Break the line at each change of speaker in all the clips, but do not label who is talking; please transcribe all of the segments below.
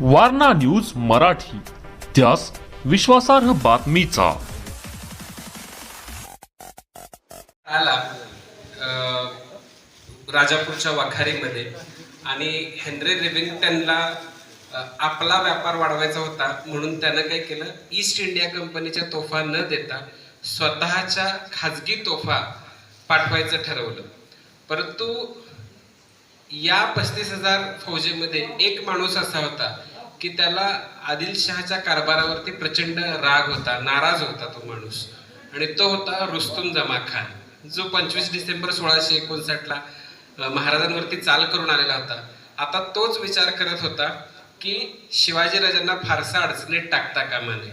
Warna news Marathi. त्यास विश्वासार्ह बातमीचा.
आला. राजापूरच्या वाखारीमध्ये. आणि हेनरी रिविंग्टनला आपला व्यापार वाढवायचा होता. म्हणून त्यानं काय केलं? ईस्ट इंडिया कंपनीच्या तोफा न देता स्वतःच्या खाजगी तोफा पाठवायचं ठरवलं. परंतु या पस्तीस हजार फौजेमध्ये एक माणूस असा होता की त्याला आदिलशहाच्या कारभारावरती प्रचंड राग होता नाराज होता तो माणूस. आणि तो होता रुस्तुम जमा खान जो पंचवीस डिसेंबर सोळाशे एकोणसाठला महाराजांवरती चाल करून आलेला होता. आता तोच विचार करत होता की शिवाजीराजांना फारसा अडचणीत टाकता कामा नये.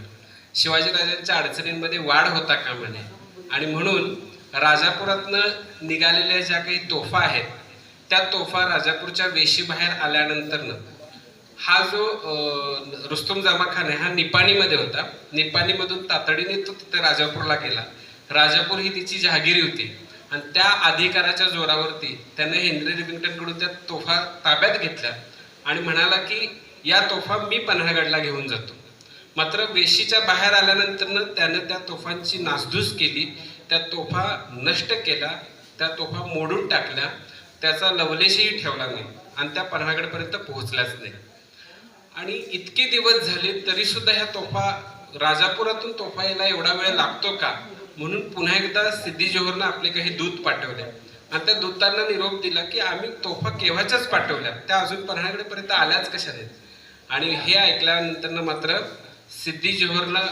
शिवाजीराजांच्या अडचणींमध्ये वाढ होता कामा नये. आणि म्हणून राजापुरातनं निघालेल्या ज्या काही तोफा आहेत त्या तोफा राजापूरच्या वेशीबाहेर आल्यानंतरनं हा जो रुस्तुम जामा खान आहे हा निपाणीमध्ये होता. निपाणीमधून तातडीने तो तिथे राजापूरला गेला. राजापूर ही तिची जहागिरी होती. आणि त्या अधिकाराच्या जोरावरती त्याने हेनरी रिबिंग्टनकडून त्या तोफा ताब्यात घेतल्या आणि म्हणाला की या तोफा मी पन्हाळगडला घेऊन जातो. मात्र वेशीच्या बाहेर आल्यानंतरनं त्यानं त्या तोफांची नासधूस केली. त्या तोफा नष्ट केल्या त्या तोफा मोडून टाकल्या. त्याचा लवलेशही ठेवला नाही आणि त्या पन्हागडपर्यंत पोहोचल्याच नाही. आणि इतके दिवस झाले तरी सुद्धा ह्या तोफा राजापुरातून तोफा यायला एवढा वेळ लागतो का? म्हणून पुन्हा एकदा सिद्धी जोहरनं आपले काही दूत पाठवले. आणि त्या दूतांना निरोप दिला की आम्ही तोफा केव्हाच्याच पाठवल्या? त्या अजून पन्हागडपर्यंत आल्याच कशा नाहीत? आणि हे ऐकल्यानंतर मात्र सिद्धी जोहरला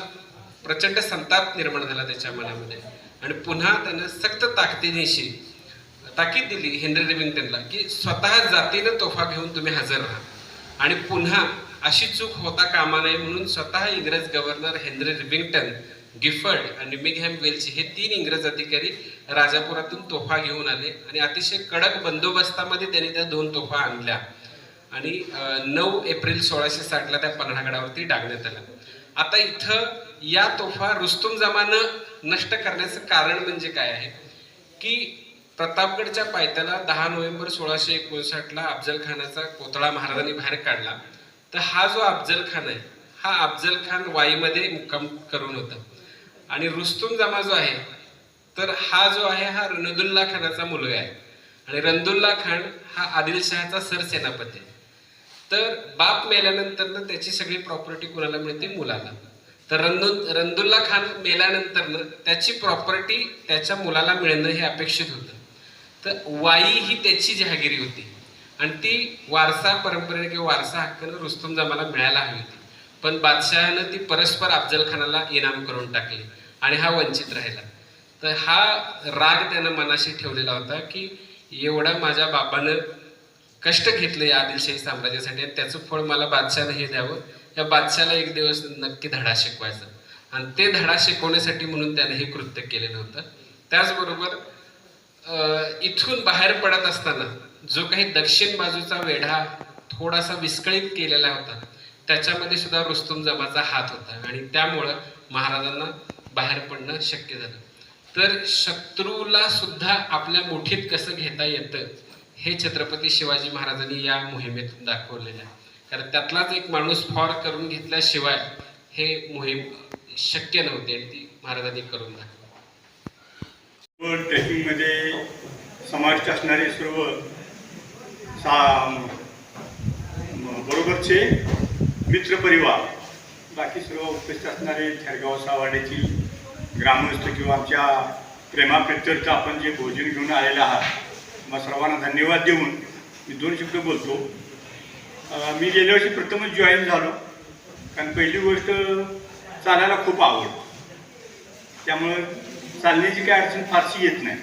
प्रचंड संताप निर्माण झाला त्याच्या मनामध्ये. आणि पुन्हा त्यानं सक्त ताकदीनिशी ताकीद दिली हेनरी रिविंग्टनला की स्वतः जातीनं तोफा घेऊन तुम्ही हजर राहा. आणि पुन्हा अशी चूक होता कामा नये म्हणून स्वतः इंग्रज गव्हर्नर हेनरी रिबिंग्टन गिफर्ड आणि मिगहॅम वेलची हे तीन इंग्रज अधिकारी राजापुरातून तोफा घेऊन आले आणि अतिशय कडक बंदोबस्तामध्ये त्यांनी त्या दोन तोफा आणल्या. आणि नऊ एप्रिल सोळाशे साठला त्या पन्हाळगडावरती डागण्यात आल्या आता इथं या तोफा रुस्तुम जमानं नष्ट करण्याचं कारण म्हणजे काय आहे? की प्रतापगडच्या पायथ्याला दहा नोव्हेंबर सोळाशे एकोणसाठला अफजल खानाचा कोतळा महाराजांनी बाहेर काढला. तर हा जो अफजल खान आहे हा अफजल खान वाईमध्ये मुक्काम करून होता. आणि रुस्तुम जमा जो आहे तर हा जो आहे हा रणदुल्ला खानाचा मुलगा आहे. आणि रणदुल्ला खान हा आदिलशहाचा सरसेनापती आहे. तर बाप मेल्यानंतर त्याची सगळी प्रॉपर्टी कुणाला मिळते? मुलाला. तर रणदु रंदुल्ला खान मेल्यानंतर त्याची प्रॉपर्टी त्याच्या मुलाला मिळणं हे अपेक्षित होतं. तर वाई ही त्याची जहागिरी होती. आणि ती वारसा परंपरेने किंवा वारसा हक्कानं रुस्तुम जमाला मिळायला हवी होती. पण बादशहानं ती परस्पर अफजल खानाला इनाम करून टाकली आणि हा वंचित राहिला. तर हा राग त्यानं मनाशी ठेवलेला होता की एवढा माझ्या बापानं कष्ट घेतले या आदिलशाही साम्राज्यासाठी आणि त्याचं फळ मला बादशाहनं हे द्यावं. या बादशाला एक दिवस नक्की धडा शिकवायचा. आणि ते धडा शिकवण्यासाठी म्हणून त्याने हे कृत्य केलेलं होतं. त्याचबरोबर इथून बाहेर पडत असताना जो काही दक्षिण बाजूचा वेढा थोडासा विस्कळीत केलेला होता त्याच्यामध्ये सुद्धा रुस्तुम जमाचा हात होता आणि त्यामुळं महाराजांना बाहेर पडणं शक्य झालं. तर शत्रूला सुद्धा आपल्या मुठीत कसं घेता येतं हे छत्रपती शिवाजी महाराजांनी या मोहिमेतून दाखवलेलं आहे. कारण त्यातलाच एक माणूस फॉर करून घेतल्याशिवाय हे मोहीम शक्य नव्हती आणि ती महाराजांनी करून दाखवली.
ट्रेकिंगमध्ये समाविष्ट असणारे सर्व सा बरोबरचे मित्रपरिवार बाकी सर्व उपस्थित असणारे थेरगाव सावाड्यातील ग्रामस्थ किंवा आमच्या प्रेमाप्रित्यर्थ आपण जे भोजन घेऊन आलेलं आहात मग सर्वांना धन्यवाद देऊन मी दोन शब्द बोलतो. मी गेल्या वर्षी प्रथमच जॉईन झालो कारण पहिली गोष्ट चालायला खूप आवड त्यामुळं चालण्याची काय अडचण फारशी येत नाही.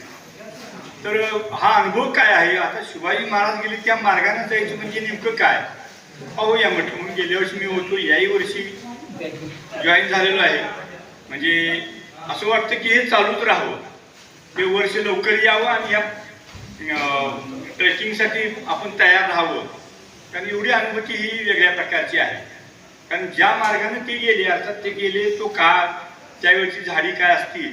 तर हा अनुभव काय आहे? आता शिवाजी महाराज गेले त्या मार्गाने जायचं म्हणजे नेमकं काय? पाहूया म्हटलं म्हणून गेल्या वर्षी मी होतो याही वर्षी जॉईन झालेलो आहे. म्हणजे असं वाटतं की हे चालूच राहावं. ते वर्ष लवकर यावं आणि या ट्रेकिंगसाठी आपण तयार राहावं. कारण एवढी अनुभूती ही वेगळ्या प्रकारची आहे. कारण ज्या मार्गाने ते गेले अर्थात ते गेले तो काळ त्यावेळची झाडी काय असतील